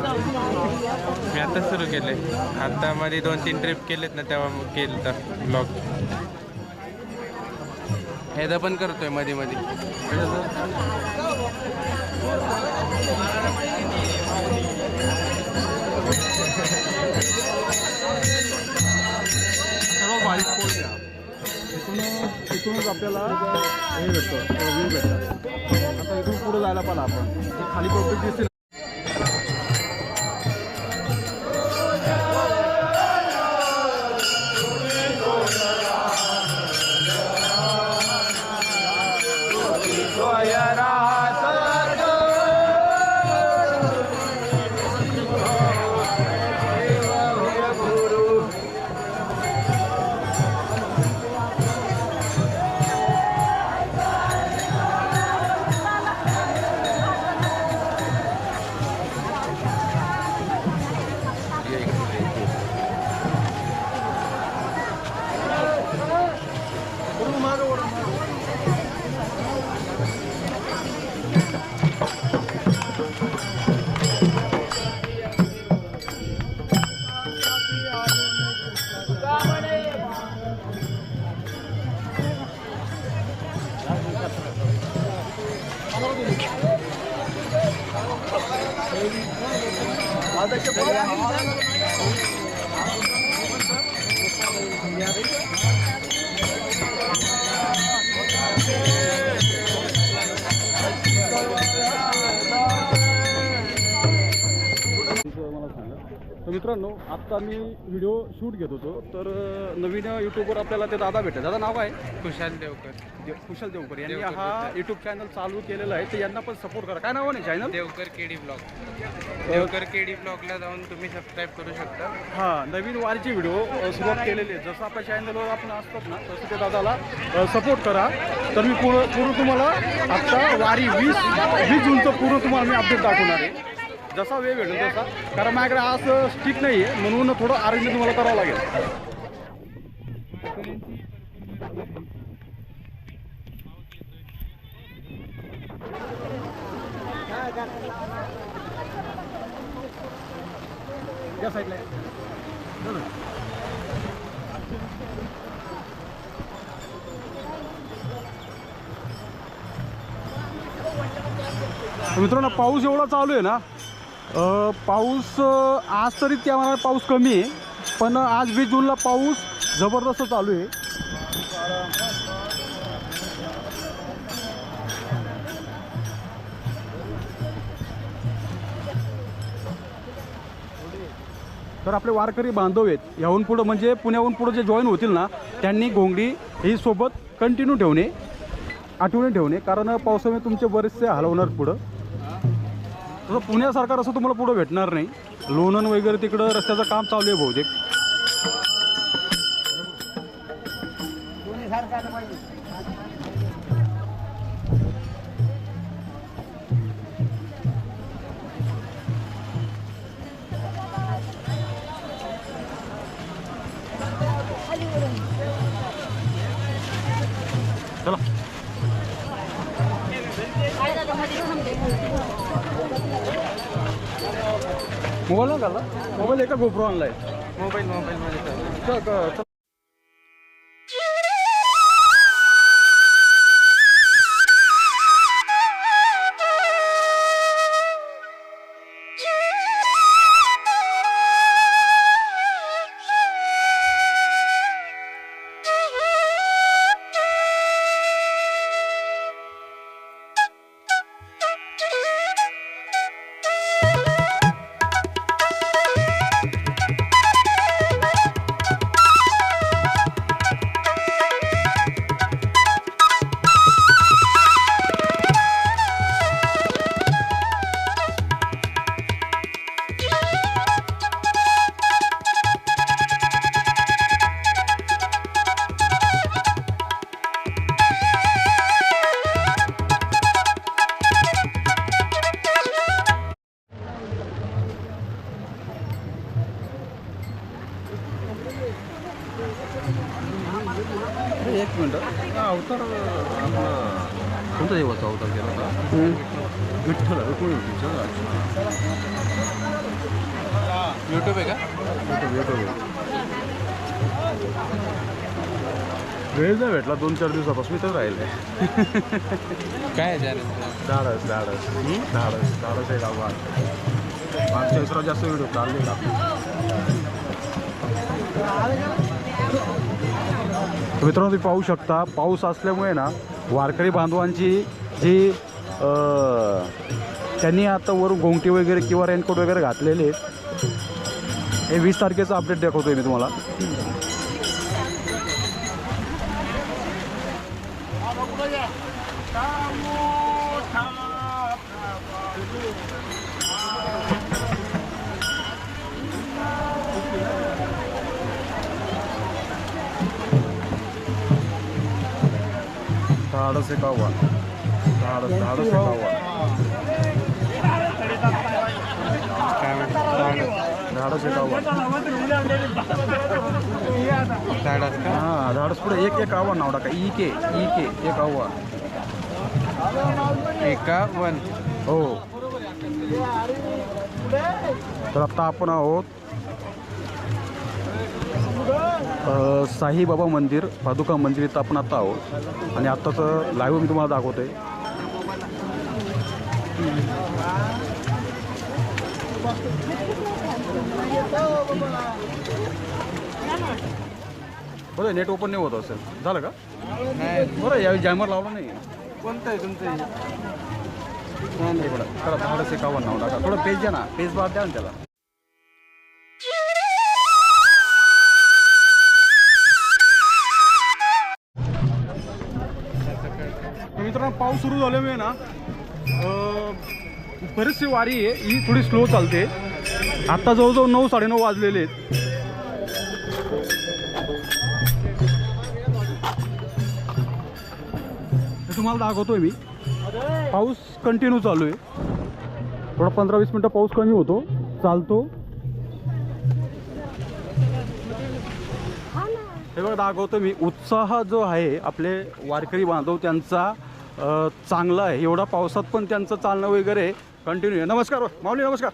मी आता सुरू केले आता मध्ये दोन तीन ट्रिप केलेत ना तेव्हा केलं तर ब्लॉग ह्याचा पण करतोयमध्ये मध्ये इथूनच आपल्याला हे भेटतो आता इथून पुढे जायला पण आपण. खाली पब्लिक 好的谢谢好好 मित्रांनो आत्ता मी व्हिडिओ शूट घेत होतो. तर नवीन यूट्यूबवर आपल्याला ते दादा भेटले. दादा नाव काय? खुशाल देवकर. देव कुशल देवकर. यांनी देवकर हा यूट्यूब चॅनल चालू केलेला आहे. तर यांना पण सपोर्ट करा. काय नाव आहे channel Devkar KD blog. Devkar KD ब्लॉगला जाऊन तुम्ही सबस्क्राईब करू शकता. हा नवीन वारीची व्हिडिओ अ, सुरुवात केलेली आहे. जसं आपल्या चॅनलवर आपण असतात ना तसं ते दादाला सपोर्ट करा. तर मी पूर्ण पूर्ण तुम्हाला आत्ता वारी वीस वीस जूनचं पूर्ण तुम्हाला मी अपडेट दाखवणार आहे. जसा वेळ भेटेल तसा. कारण माझ्याकडे आज स्टिक नाही आहे म्हणून थोडं अरेंजमेंट तुम्हाला करावं लागेल. या साईडला मित्रांनो पाऊस एवढा चालू आहे ना अ, पाऊस अ, आज तरी त्या मनात पाऊस कमी आहे पण आज वीस जूनला पाऊस जबरदस्त चालू आहे. तर आपले वारकरी बांधव आहेत. याहून पुढं म्हणजे पुण्याहून पुढं जे जॉईन होतील ना त्यांनी घोंगडी ही सोबत कंटिन्यू ठेवणे आठवणी ठेवणे कारण पावसामुळे तुमचे बरेचसे हलवणार पुढं. तसं पुण्यासारखा असं तुम्हाला पुढं भेटणार नाही. लोणन वगैरे तिकडं रस्त्याचं काम चालू आहे बहुतेक. चला. मोबाईल घाला मोबाईल एका गोप्रो आणलाय. मोबाईल मोबाईलमध्ये देवाचा अवतार केला होता विठ्ठल होती यूट्यूब आहे का युट्यूब युट्यूब वेळ नाही भेटला दोन चार दिवसापासून मी तर राहिले काय धाडस धाडस धाडस धाडस आहे गाव मागच्या वेळेस जास्त व्हिडिओ चालले का तर मित्रांनो तुम्ही पाहू शकता पाऊस असल्यामुळे ना वारकरी बांधवांची जी त्यांनी आता वरून गोंगटी वगैरे किंवा रेनकोट वगैरे घातलेले हे वीस तारखेचं अपडेट दाखवतोय मी तुम्हाला. से का हुआ धाडस धाडस धाडस आहे कावा झाडात का? हां धाडस पुढे एक एक आव्हान नाव टाका. ई के ई के एक आव्हान. एका वन हो. तर आता आपण आहोत साईबाबा मंदिर पादुका मंदिर इथं आपण आता आहोत. आणि आत्ताचं लाईव्ह मी तुम्हाला दाखवतोय. बरं नेट ओपन नाही होत असेल. झालं का? नाही बरं यावेळी जॅमर लावलं नाही. कोणतं आहे तुमचं नाही बरं. करा धाडस एकावन्न नाव टाका. थोडं पेज द्या ना. पेज बाद द्या ना त्याला. तर मित्रांनो पाऊस सुरू झाल्यामुळे ना अं, बरीचशी वारी आहे. ही थोडी स्लो चालते. आत्ता जवळजवळ नऊ साडेनऊ वाजलेले आहेत. तुम्हाला दाखवतोय मी. पाऊस कंटिन्यू चालू आहे. थोडा पंधरा वीस मिनटं पाऊस कमी होतो. चालतो. हे बघा दाखवतो मी. उत्साह जो आहे आपले वारकरी बांधव त्यांचा चांगलं आहे. एवढा पावसात पण त्यांचं चालणं वगैरे कंटिन्यू आहे. नमस्कार हो. माऊली नमस्कार.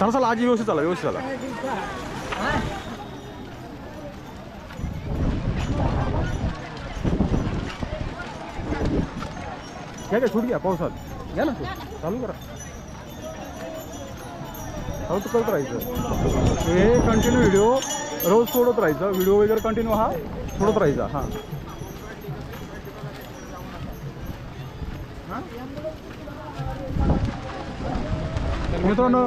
चला चला आजी व्यवस्थित चला व्यवस्थित चला. घ्या घ्या सूट घ्या पावसात. घ्या ना चालू करा चालू करत राहायचं. हे कंटिन्यू व्हिडिओ रोज सोडत राहायचा. व्हिडिओ वगैरे कंटिन्यू हा सोडत राहायचा हां. मित्रांनो